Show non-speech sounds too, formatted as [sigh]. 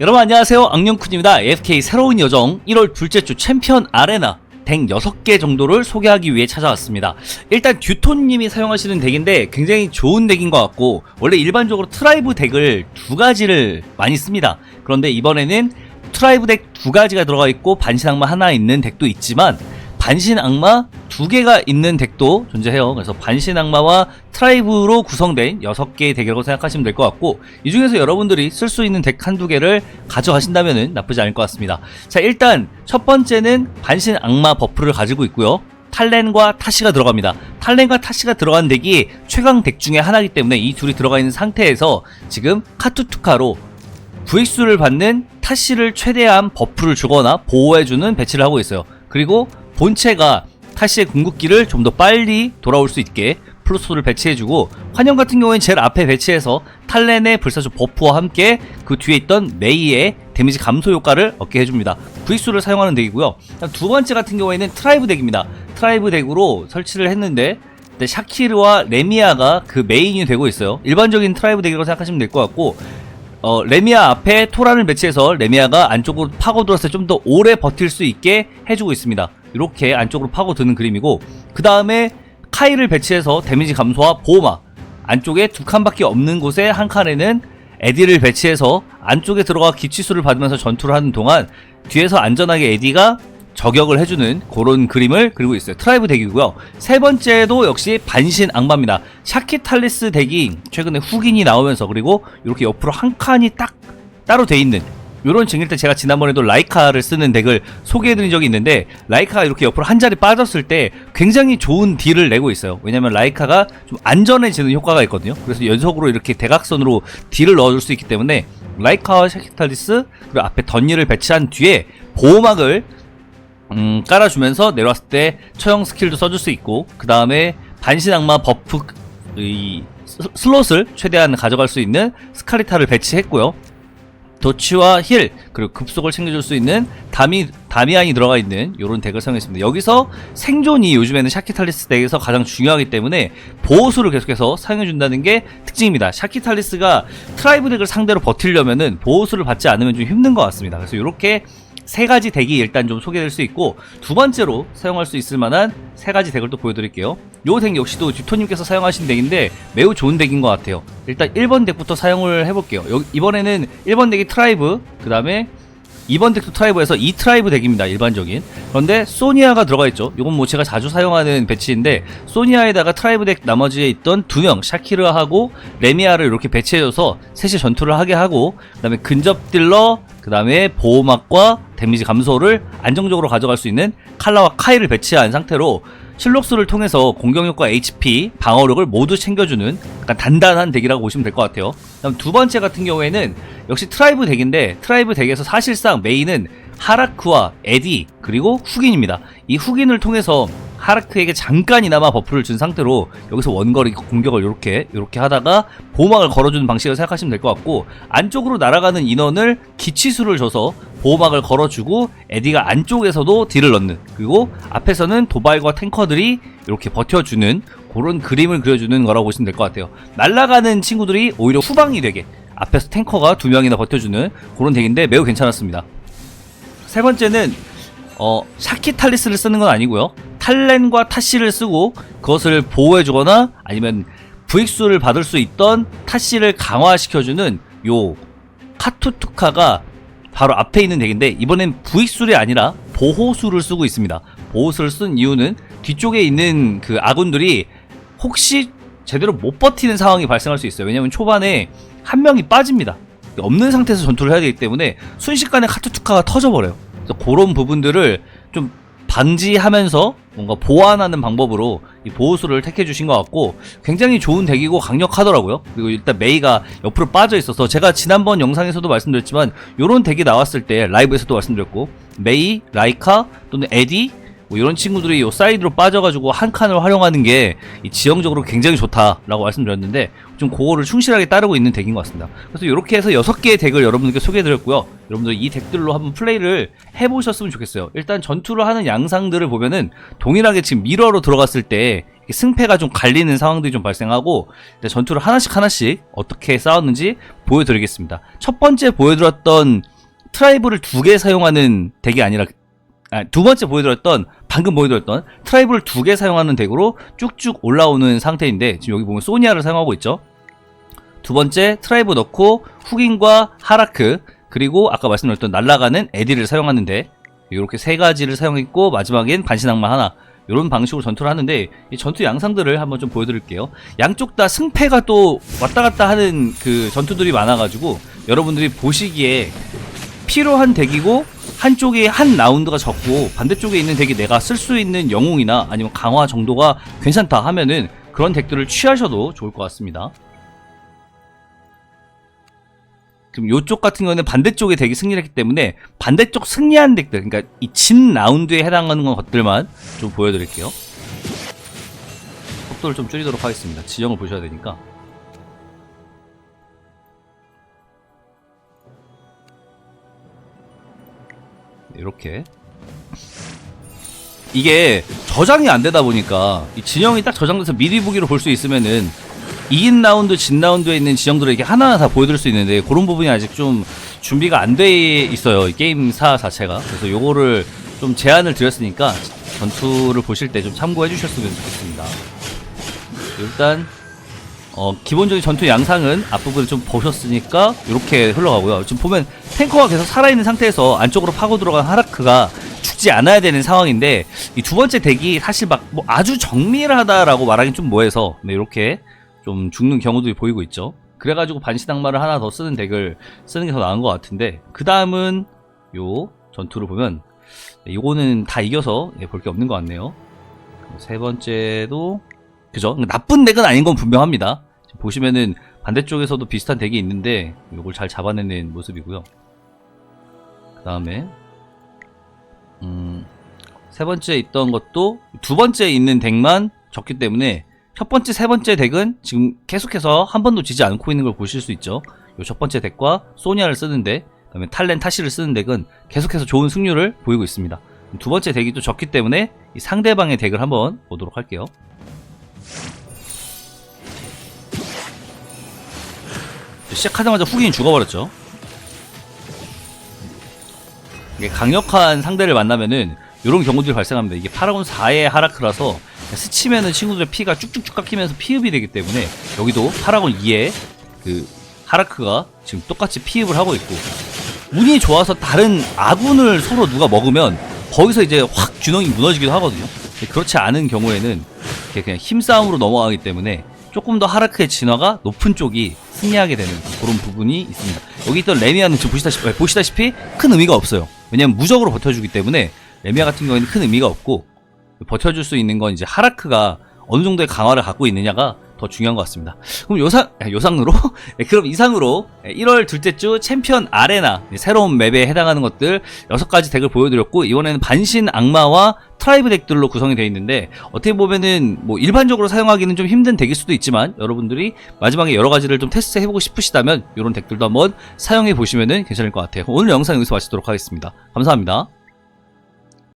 여러분 안녕하세요. 악령쿤입니다. AFK 새로운 여정 1월 둘째 주 챔피언 아레나 덱 6개 정도를 소개하기 위해 찾아왔습니다. 일단 듀톤님이 사용하시는 덱인데 굉장히 좋은 덱인 것 같고 원래 일반적으로 트라이브 덱을 두 가지를 많이 씁니다. 그런데 이번에는 트라이브 덱 두 가지가 들어가 있고 반신 악마 하나 있는 덱도 있지만 반신 악마 두 개가 있는 덱도 존재해요. 그래서 반신 악마와 트라이브로 구성된 6개의 덱이라고 생각하시면 될 것 같고 이 중에서 여러분들이 쓸 수 있는 덱 한두 개를 가져가신다면 나쁘지 않을 것 같습니다. 자, 일단 첫 번째는 반신 악마 버프를 가지고 있고요. 탈렌과 타시가 들어갑니다. 탈렌과 타시가 들어간 덱이 최강 덱 중에 하나이기 때문에 이 둘이 들어가 있는 상태에서 지금 카투투카로 부익수를 받는 타시를 최대한 버프를 주거나 보호해주는 배치를 하고 있어요. 그리고 본체가 타시의 궁극기를 좀 더 빨리 돌아올 수 있게 플루스를 배치해주고 환영 같은 경우에는 제일 앞에 배치해서 탈렌의 불사조 버프와 함께 그 뒤에 있던 메이의 데미지 감소 효과를 얻게 해줍니다. 부익수를 사용하는 덱이고요. 두 번째 같은 경우에는 트라이브 덱입니다. 트라이브 덱으로 설치를 했는데 샤키르와 레미아가 그 메인이 되고 있어요. 일반적인 트라이브 덱이라고 생각하시면 될 것 같고 어, 레미아 앞에 토란을 배치해서 레미아가 안쪽으로 파고들었을 때 좀 더 오래 버틸 수 있게 해주고 있습니다. 이렇게 안쪽으로 파고드는 그림이고 그 다음에 카이를 배치해서 데미지 감소와 보호막 안쪽에 두 칸밖에 없는 곳에 한 칸에는 에디를 배치해서 안쪽에 들어가 기치수를 받으면서 전투를 하는 동안 뒤에서 안전하게 에디가 저격을 해주는 그런 그림을 그리고 있어요. 트라이브 덱이고요. 세 번째도 역시 반신 악마입니다. 샤키탈리스 덱이 최근에 훅인이 나오면서 그리고 이렇게 옆으로 한 칸이 딱 따로 돼 있는 이런 증일 때 제가 지난번에도 라이카를 쓰는 덱을 소개해드린 적이 있는데 라이카가 이렇게 옆으로 한 자리 빠졌을 때 굉장히 좋은 딜을 내고 있어요. 왜냐면 라이카가 좀 안전해지는 효과가 있거든요. 그래서 연속으로 이렇게 대각선으로 딜을 넣어줄 수 있기 때문에 라이카와 샤키탈리스 그리고 앞에 던니를 배치한 뒤에 보호막을 음, 깔아주면서 내려왔을 때 처형 스킬도 써줄 수 있고 그 다음에 반신 악마 버프 이 스- 슬롯을 최대한 가져갈 수 있는 스카리타를 배치했고요. 도치와 힐 그리고 급속을 챙겨줄 수 있는 다미 다미안이 들어가 있는 이런 덱을 사용했습니다. 여기서 생존이 요즘에는 샤키탈리스 덱에서 가장 중요하기 때문에 보호수를 계속해서 사용해준다는 게 특징입니다. 샤키탈리스가 트라이브 덱을 상대로 버틸려면은 보호수를 받지 않으면 좀 힘든 것 같습니다. 그래서 이렇게 세 가지 덱이 일단 좀 소개될 수 있고 두 번째로 사용할 수 있을 만한 세 가지 덱을 또 보여드릴게요. 요 덱 역시도 듀토님께서 사용하신 덱인데 매우 좋은 덱인 것 같아요. 일단 1번 덱부터 사용을 해볼게요. 여- 이번에는 1번 덱이 트라이브, 그 다음에 2번 덱도 트라이브에서 이 트라이브 덱입니다. 일반적인. 그런데 소니아가 들어가 있죠. 이건 뭐 제가 자주 사용하는 배치인데 소니아에다가 트라이브 덱 나머지에 있던 두 명 샤키르하고 레미아를 이렇게 배치해줘서 셋이 전투를 하게 하고 그 다음에 근접 딜러 그 다음에 보호막과 데미지 감소를 안정적으로 가져갈 수 있는 칼라와 카이를 배치한 상태로 실록스를 통해서 공격력과 HP, 방어력을 모두 챙겨주는 약간 단단한 덱이라고 보시면 될 것 같아요. 그다음 두 번째 같은 경우에는 역시 트라이브 덱인데 트라이브 덱에서 사실상 메인은 하라크와 에디 그리고 훅인입니다. 이 훅인을 통해서 하라크에게 잠깐이나마 버프를 준 상태로 여기서 원거리 공격을 이렇게 이렇게 하다가 보호막을 걸어주는 방식을 생각하시면 될 것 같고 안쪽으로 날아가는 인원을 기치수를 줘서 보호막을 걸어주고 에디가 안쪽에서도 딜을 넣는 그리고 앞에서는 도발과 탱커들이 이렇게 버텨주는 그런 그림을 그려주는 거라고 보시면 될 것 같아요. 날아가는 친구들이 오히려 후방이 되게 앞에서 탱커가 두 명이나 버텨주는 그런 덱인데 매우 괜찮았습니다. 세 번째는 어, 샤키탈리스를 쓰는 건 아니고요. 탈렌과 타시를 쓰고 그것을 보호해주거나 아니면 부익수를 받을 수 있던 타시를 강화시켜주는 요 카투투카가 바로 앞에 있는 덱인데 이번엔 부익술이 아니라 보호수를 쓰고 있습니다. 보호수를 쓴 이유는 뒤쪽에 있는 그 아군들이 혹시 제대로 못 버티는 상황이 발생할 수 있어요. 왜냐면 초반에 한 명이 빠집니다. 없는 상태에서 전투를 해야 되기 때문에 순식간에 카투투카가 터져버려요. 그래서 그런 부분들을 좀 방지하면서 뭔가 보완하는 방법으로 이 보호수를 택해 주신 것 같고 굉장히 좋은 덱이고 강력하더라고요. 그리고 일단 메이가 옆으로 빠져 있어서 제가 지난번 영상에서도 말씀드렸지만 이런 덱이 나왔을 때 라이브에서도 말씀드렸고 메이, 라이카 또는 에디 뭐 이런 친구들이 요 사이드로 빠져가지고 한 칸을 활용하는 게이 지형적으로 굉장히 좋다라고 말씀드렸는데 좀 그거를 충실하게 따르고 있는 덱인 것 같습니다. 그래서 이렇게 해서 여섯 개의 덱을 여러분들께 소개해드렸고요. 여러분들 이 덱들로 한번 플레이를 해보셨으면 좋겠어요. 일단 전투를 하는 양상들을 보면은 동일하게 지금 미러로 들어갔을 때 승패가 좀 갈리는 상황들이 좀 발생하고 전투를 하나씩 하나씩 어떻게 싸웠는지 보여드리겠습니다. 첫 번째 보여드렸던 트라이브를 두 개 사용하는 덱이 아니라 아, 두 번째 보여드렸던 방금 보여드렸던 트라이브를 두 개 사용하는 덱으로 쭉쭉 올라오는 상태인데 지금 여기 보면 소니아를 사용하고 있죠. 두 번째 트라이브 넣고 훅인과 하라크 그리고 아까 말씀드렸던 날아가는 에디를 사용하는데 이렇게 세 가지를 사용했고 마지막엔 반신악마 하나 이런 방식으로 전투를 하는데 이 전투 양상들을 한번 좀 보여드릴게요. 양쪽 다 승패가 또 왔다 갔다 하는 그 전투들이 많아가지고 여러분들이 보시기에 필요한 덱이고 한쪽에 한 라운드가 적고 반대쪽에 있는 덱이 내가 쓸 수 있는 영웅이나 아니면 강화 정도가 괜찮다 하면은 그런 덱들을 취하셔도 좋을 것 같습니다. 지금 요쪽 같은 경우는 반대쪽의 덱이 승리를 했기 때문에 반대쪽 승리한 덱들 그러니까 이 진 라운드에 해당하는 것들만 좀 보여드릴게요. 속도를 좀 줄이도록 하겠습니다. 지형을 보셔야 되니까. 이렇게 이게 저장이 안 되다 보니까 이 진영이 딱 저장돼서 미리 보기로 볼 수 있으면은 2인 라운드, 진 라운드에 있는 지형들을 이렇게 하나하나 다 보여드릴 수 있는데 그런 부분이 아직 좀 준비가 안 돼 있어요. 이 게임사 자체가. 그래서 요거를 좀 제안을 드렸으니까 전투를 보실 때 좀 참고해 주셨으면 좋겠습니다. 일단 어, 기본적인 전투 양상은 앞부분을 좀 보셨으니까 이렇게 흘러가고요. 지금 보면 탱커가 계속 살아있는 상태에서 안쪽으로 파고 들어간 하라크가 죽지 않아야 되는 상황인데 이 두 번째 덱이 사실 막 뭐 아주 정밀하다라고 말하긴 좀 뭐해서 네, 이렇게 좀 죽는 경우도 보이고 있죠. 그래가지고 반시당마를 하나 더 쓰는 덱을 쓰는 게 더 나은 것 같은데 그 다음은 요 전투를 보면 네, 요거는 다 이겨서 예, 볼게 없는 것 같네요. 세 번째도 그죠? 나쁜 덱은 아닌 건 분명합니다. 보시면은 반대쪽에서도 비슷한 덱이 있는데 요걸 잘 잡아내는 모습이고요. 그 다음에 음, 세 번째 있던 것도 두 번째 있는 덱만 적기 때문에 첫 번째, 세 번째 덱은 지금 계속해서 한 번도 지지 않고 있는 걸 보실 수 있죠. 요첫 번째 덱과 소니아를 쓰는데 그다음에 탈렌 타시를 쓰는 덱은 계속해서 좋은 승률을 보이고 있습니다. 두 번째 덱이 또 적기 때문에 이 상대방의 덱을 한번 보도록 할게요. 시작하자마자 후기인 죽어버렸죠. 이게 강력한 상대를 만나면은 이런 경우들이 발생합니다. 이게 파라곤 4의 하라크라서 스치면은 친구들의 피가 쭉쭉쭉 깎이면서 피흡이 되기 때문에 여기도 파라곤 2의 그 하라크가 지금 똑같이 피흡을 하고 있고 운이 좋아서 다른 아군을 서로 누가 먹으면 거기서 이제 확 균형이 무너지기도 하거든요. 그렇지 않은 경우에는 그냥 힘싸움으로 넘어가기 때문에 조금 더 하라크의 진화가 높은 쪽이 승리하게 되는 그런 부분이 있습니다. 여기 있던 레미아는 지금 보시다시피, 보시다시피 큰 의미가 없어요. 왜냐면 무적으로 버텨주기 때문에 레미아 같은 경우에는 큰 의미가 없고 버텨줄 수 있는 건 이제 하라크가 어느 정도의 강화를 갖고 있느냐가 더 중요한 것 같습니다. 그럼 요상, 아, 요상으로? 네, [laughs] 그럼 이상으로 1월 둘째 주 챔피언 아레나 네, 새로운 맵에 해당하는 것들 6가지 덱을 보여드렸고 이번에는 반신 악마와 트라이브 덱들로 구성이 되어 있는데 어떻게 보면은 뭐 일반적으로 사용하기는 좀 힘든 덱일 수도 있지만 여러분들이 마지막에 여러 가지를 좀 테스트 해보고 싶으시다면 이런 덱들도 한번 사용해 보시면은 괜찮을 것 같아요. 오늘 영상 여기서 마치도록 하겠습니다. 감사합니다.